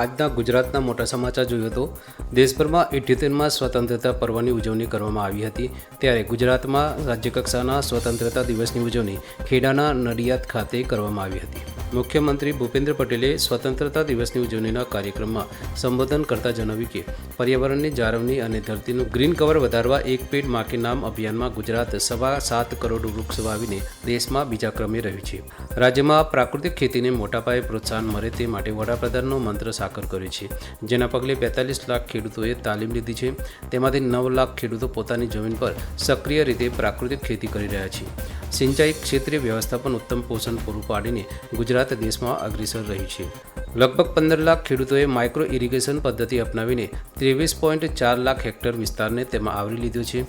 આજના ગુજરાતના મોટા સમાચાર જોયો તો દેશભરમાં ઇઠ્યોતેરમાં સ્વતંત્રતા પર્વની ઉજવણી કરવામાં આવી હતી. ત્યારે ગુજરાતમાં રાજ્યકક્ષાના સ્વતંત્રતા દિવસની ઉજવણી ખેડાના નડિયાદ ખાતે કરવામાં આવી હતી. મુખ્યમંત્રી ભૂપેન્દ્ર પટેલે સ્વતંત્રતા દિવસની ઉજવણીના કાર્યક્રમમાં સંબોધન કરતા જણાવ્યું કે પર્યાવરણની જાળવણી અને ધરતીનું ગ્રીન કવર વધારવા એક પેડ માકે નામ અભિયાનમાં ગુજરાત સવા સાત કરોડ વૃક્ષ વાવીને દેશમાં બીજા ક્રમે રહ્યું છે. રાજ્યમાં પ્રાકૃતિક ખેતીને મોટા પાયે પ્રોત્સાહન મળે તે માટે વડાપ્રધાનનો મંત્ર સાકર કર્યો છે. જેના પગલે બેતાલીસ લાખ ખેડૂતોએ તાલીમ લીધી છે. તેમાંથી નવ લાખ ખેડૂતો પોતાની જમીન પર સક્રિય રીતે પ્રાકૃતિક ખેતી કરી રહ્યા છે. સિંચાઈ ક્ષેત્રે વ્યવસ્થાપન ઉત્તમ પોષણ પૂરું પાડીને ગુજરાત દેશમાં અગ્રેસર રહ્યું છે. લગભગ પંદર લાખ ખેડૂતોએ માઇક્રો ઇરિગેશન પદ્ધતિ અપનાવીને ત્રેવીસ પોઈન્ટ ચાર લાખ હેક્ટર વિસ્તારને તેમાં આવરી લીધો છે.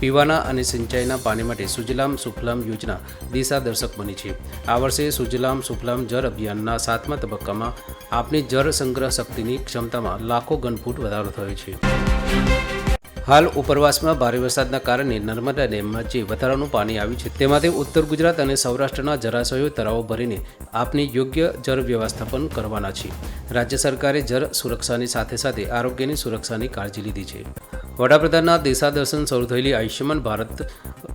પીવાના અને સિંચાઈના પાણી માટે સુજલામ સુફલામ યોજના દિશાદર્શક બની છે. આ વર્ષે સુજલામ સુફલામ જળ અભિયાનના સાતમા તબક્કામાં આપની જળ સંગ્રહ શક્તિની ક્ષમતામાં લાખો ઘનફૂટ વધારો થયો છે. હાલ ઉપરવાસમાં ભારે વરસાદના કારણે નર્મદા ડેમમાં જે વધારાનું પાણી આવ્યું છે તેમાંથી ઉત્તર ગુજરાત અને સૌરાષ્ટ્રના જળાશયો, તળાવો ભરીને આપની યોગ્ય જળ વ્યવસ્થાપન કરવાના છે. રાજ્ય સરકારે જળ સુરક્ષાની સાથે સાથે આરોગ્યની સુરક્ષાની કાળજી લીધી છે. વડાપ્રધાનના દેશાદર્શન શરૂ થયેલી આયુષ્યમાન ભારત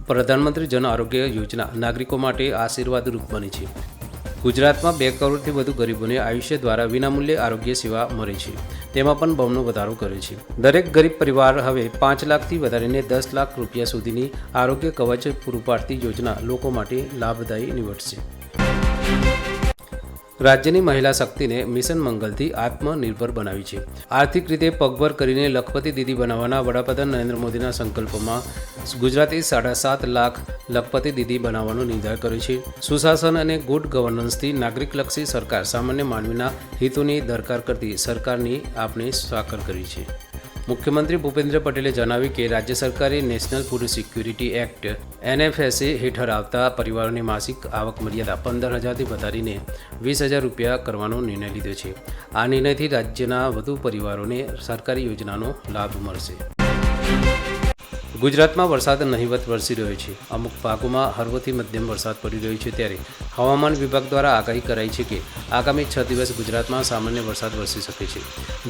પ્રધાનમંત્રી જન આરોગ્ય યોજના નાગરિકો માટે આશીર્વાદરૂપ બની છે. ગુજરાતમાં બે કરોડથી વધુ ગરીબોને આયુષ્ય દ્વારા વિનામૂલ્યે આરોગ્ય સેવા મળે છે. તેમાં પણ બમણો વધારો કર્યો છે. દરેક ગરીબ પરિવાર હવે પાંચ લાખથી વધારીને દસ લાખ રૂપિયા સુધીની આરોગ્ય કવચ પૂરું પાડતી યોજના લોકો માટે લાભદાયી નીવડશે. રાજ્યની મહિલા શક્તિને મિશન મંગલથી આત્મનિર્ભર બનાવી છે. આર્થિક રીતે પગભર કરીને લખપતિ દીદી બનાવવાના વડાપ્રધાન નરેન્દ્ર મોદીના સંકલ્પમાં ગુજરાતે સાડા સાત લાખ લખપતિ દીદી બનાવવાનો નિર્ધાર કર્યો છે. સુશાસન અને ગુડ ગવર્નન્સથી નાગરિકલક્ષી સરકાર સામાન્ય માનવીના હિતોની દરકાર કરતી સરકારની આપણે સાકર કરી છે. મુખ્યમંત્રી ભૂપેન્દ્ર પટેલે જણાવ્યું કે રાજ્ય સરકારે national food security act, NFSA હેઠળ આવતા પરિવારોની માસિક આવક મર્યાદા પંદર હજારથી વધારીને વીસ હજાર રૂપિયા કરવાનો નિર્ણય લીધો છે. આ નિર્ણયથી રાજ્યના વધુ પરિવારોને સરકારી યોજનાનો લાભ મળશે. ગુજરાતમાં વરસાદ નહીવત વરસી રહ્યો છે. અમુક ભાગોમાં હળવોથી મધ્યમ વરસાદ પડી રહ્યો છે ત્યારે હવામાન વિભાગ દ્વારા આગાહી કરાઈ છે કે આગામી છ દિવસ ગુજરાતમાં સામાન્ય વરસાદ વરસી શકે છે.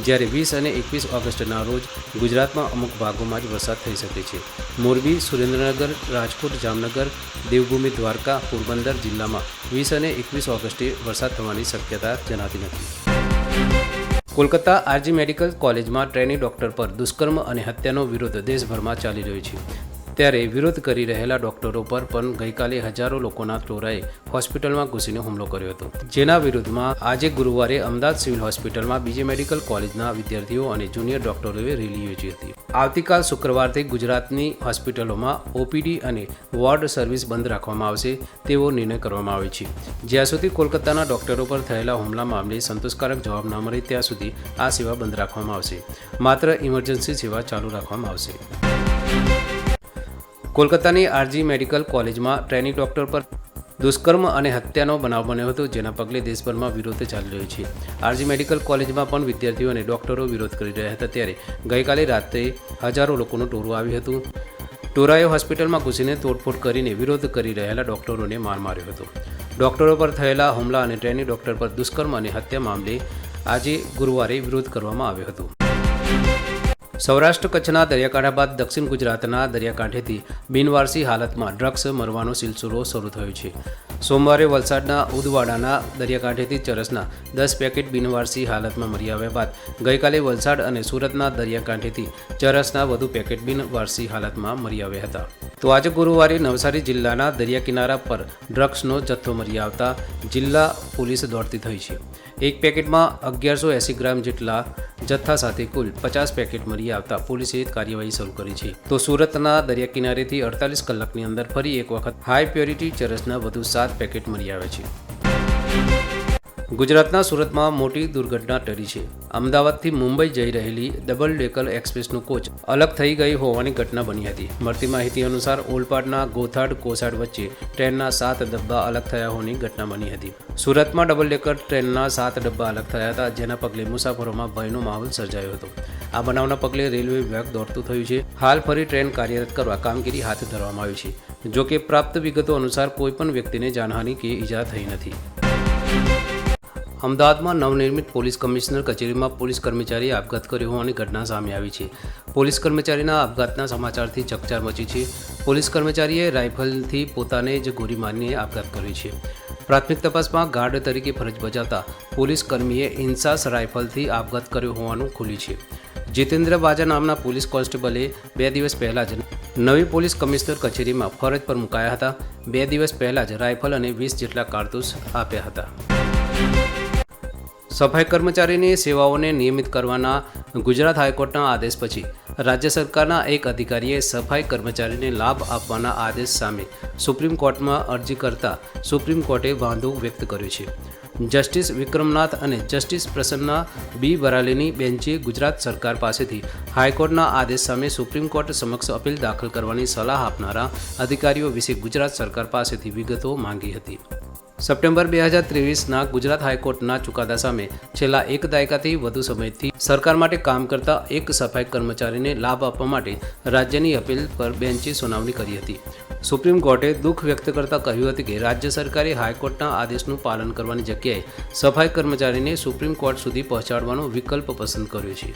જ્યારે વીસ અને એકવીસ ઓગસ્ટના રોજ ગુજરાતમાં અમુક ભાગોમાં જ વરસાદ થઈ શકે છે. મોરબી, સુરેન્દ્રનગર, રાજકોટ, જામનગર, દેવભૂમિ, દ્વારકા, પોરબંદર જિલ્લામાં વીસ અને એકવીસ ઓગસ્ટે વરસાદ થવાની શક્યતા જણાતી નથી. કોલકાતા આરજી મેડિકલ કોલેજમાં ટ્રેની ડોક્ટર પર દુષ્કર્મ અને હત્યાનો વિરોધ દેશભરમાં ચાલી રહ્યો છે. ત્યારે વિરોધ કરી રહેલા ડોક્ટરો પર પણ ગઈકાલે હજારો લોકોના ટોળાએ હોસ્પિટલમાં ઘૂસીને હુમલો કર્યો હતો. જેના વિરુદ્ધમાં આજે ગુરુવારે અમદાવાદ સિવિલ હોસ્પિટલમાં બીજી મેડિકલ કોલેજના વિદ્યાર્થીઓ અને જુનિયર ડોક્ટરોએ રેલી યોજી હતી. આવતીકાલ શુક્રવારથી ગુજરાતની હોસ્પિટલોમાં ઓપીડી અને વોર્ડ સર્વિસ બંધ રાખવામાં આવશે તેવો નિર્ણય કરવામાં આવ્યો છે. જ્યાં સુધી કોલકાતાના ડોક્ટરો પર થયેલા હુમલા મામલે સંતોષકારક જવાબ ન મળે ત્યાં સુધી આ સેવા બંધ રાખવામાં આવશે. માત્ર ઇમરજન્સી સેવા ચાલુ રાખવામાં આવશે. કોલકાતાની આરજી મેડિકલ કોલેજમાં ટ્રેનિંગ ડોક્ટર પર દુષ્કર્મ અને હત્યાનો બનાવ બન્યો હતો, જેના પગલે દેશભરમાં વિરોધ ચાલી રહ્યો છે. આરજી મેડિકલ કોલેજમાં પણ વિદ્યાર્થીઓ અને ડોક્ટરો વિરોધ કરી રહ્યા હતા ત્યારે ગઈકાલે રાત્રે હજારો લોકોનું ટોળું આવ્યું હતું. ટોરાએ હોસ્પિટલમાં ઘૂસીને તોડફોડ કરીને વિરોધ કરી રહેલા ડોક્ટરોને માર માર્યો હતો. ડોક્ટરો પર થયેલા હુમલા અને ટ્રેનિંગ ડોક્ટર પર દુષ્કર્મ અને હત્યા મામલે આજે ગુરુવારે વિરોધ કરવામાં આવ્યો હતો. સૌરાષ્ટ્ર કચ્છના દરિયાકાંઠા બાદ દક્ષિણ ગુજરાતના દરિયાકાંઠેથી બિનવારસી હાલતમાં ડ્રગ્સ, મરવાનો સિલસિલો શરૂ થયો છે. સોમવારે વલસાડના ઉદવાડાના દરિયાકાંઠેથી ચરસના દસ પેકેટ બિનવારસી હાલતમાં મળી આવ્યા બાદ ગઈકાલે વલસાડ અને સુરતના દરિયાકાંઠેથી ચરસના વધુ પેકેટ બિનવારસી હાલતમાં મરી આવ્યા હતા. તો આજે ગુરુવારે નવસારી જિલ્લાના દરિયા કિનારા પર ડ્રગ્સનો જથ્થો મરી આવતા જિલ્લા પોલીસ દોડતી થઈ છે. એક પેકેટમાં અગિયારસો એંસી ગ્રામ જેટલા જથ્થા સાથે કુલ પચાસ પેકેટ મળી આવતા પોલીસે કાર્યવાહી શરૂ કરી છે. તો સુરતના દરિયા કિનારેથી અડતાલીસ કલાકની અંદર ફરી એક વખત હાઈ પ્યોરિટી ચરસના વધુ સાત પેકેટ મળી આવે છે. ગુજરાતના સુરતમાં મોટી દુર્ઘટના ટળી છે. અમદાવાદથી મુંબઈ જઈ રહેલી ડબલ ડેકર એક્સપ્રેસનું કોચ અલગ થઈ ગઈ હોવાની ઘટના બની હતી. મળતી માહિતી અનુસાર ઓલપાડના ગોથાડ કોસાડ વચ્ચે ટ્રેનના સાત ડબ્બા અલગ થયા હોવાની ઘટના બની હતી. સુરતમાં ડબલ ડેકર ટ્રેનના સાત ડબ્બા અલગ થયા હતા, જેના પગલે મુસાફરોમાં ભયનો માહોલ સર્જાયો હતો. આ બનાવના પગલે રેલવે વિભાગ દોડતું થયું છે. હાલ ફરી ટ્રેન કાર્યરત કરવા કામગીરી હાથ ધરવામાં આવી છે. જો કે પ્રાપ્ત વિગતો અનુસાર કોઈપણ વ્યક્તિને જાનહાનિ કે ઈજા થઈ નથી. અમદાવાદમાં નવનિર્મિત પોલીસ કમિશનર કચેરીમાં પોલીસ કર્મચારીએ આપઘાત કર્યો હોવાની ઘટના સામે આવી છે. પોલીસ કર્મચારીના આપઘાતના સમાચારથી ચકચાર મચી છે. પોલીસ કર્મચારીએ રાઇફલથી પોતાને જ ગોળી મારીને આપઘાત કર્યો છે. પ્રાથમિક તપાસમાં ગાર્ડ તરીકે ફરજ બજાવતા પોલીસ કર્મીએ ઇન્સાસ રાઇફલથી આપઘાત કર્યો હોવાનું ખુલ્યું છે. જીતેન્દ્ર બાજા નામના પોલીસ કોન્સ્ટેબલે બે દિવસ પહેલાં જ નવી પોલીસ કમિશનર કચેરીમાં ફરજ પર મુકાયા હતા. બે દિવસ પહેલાં જ રાઇફલ અને વીસ જેટલા કારતૂસ આપ્યા હતા. સફાઈ કર્મચારીની સેવાઓને નિયમિત કરવાના ગુજરાત હાઈકોર્ટના આદેશ પછી રાજ્ય સરકારના એક અધિકારીએ સફાઈ કર્મચારીને લાભ આપવાના આદેશ સામે સુપ્રીમ કોર્ટમાં અરજી કરતા સુપ્રીમ કોર્ટે વાંધો વ્યક્ત કર્યો છે. જસ્ટિસ વિક્રમનાથ અને જસ્ટિસ પ્રસન્ના બી વરાલીની બેન્ચે ગુજરાત સરકાર પાસેથી હાઈકોર્ટના આદેશ સામે સુપ્રીમ કોર્ટ સમક્ષ અપીલ દાખલ કરવાની સલાહ આપનારા અધિકારીઓ વિશે ગુજરાત સરકાર પાસેથી વિગતો માંગી હતી. સપ્ટેમ્બર બે હજાર ત્રેવીસના ગુજરાત હાઈકોર્ટના ચુકાદા સામે છેલ્લા એક દાયકાથી વધુ સમયથી સરકાર માટે કામ કરતા એક સફાઈ કર્મચારીને લાભ આપવા માટે રાજ્યની અપીલ પર બેન્ચે સુનાવણી કરી હતી. સુપ્રીમ કોર્ટે દુઃખ વ્યક્ત કરતા કહ્યું હતું કે રાજ્ય સરકારે હાઈકોર્ટના આદેશનું પાલન કરવાની જગ્યાએ સફાઈ કર્મચારીને સુપ્રીમ કોર્ટ સુધી પહોંચાડવાનો વિકલ્પ પસંદ કર્યો છે.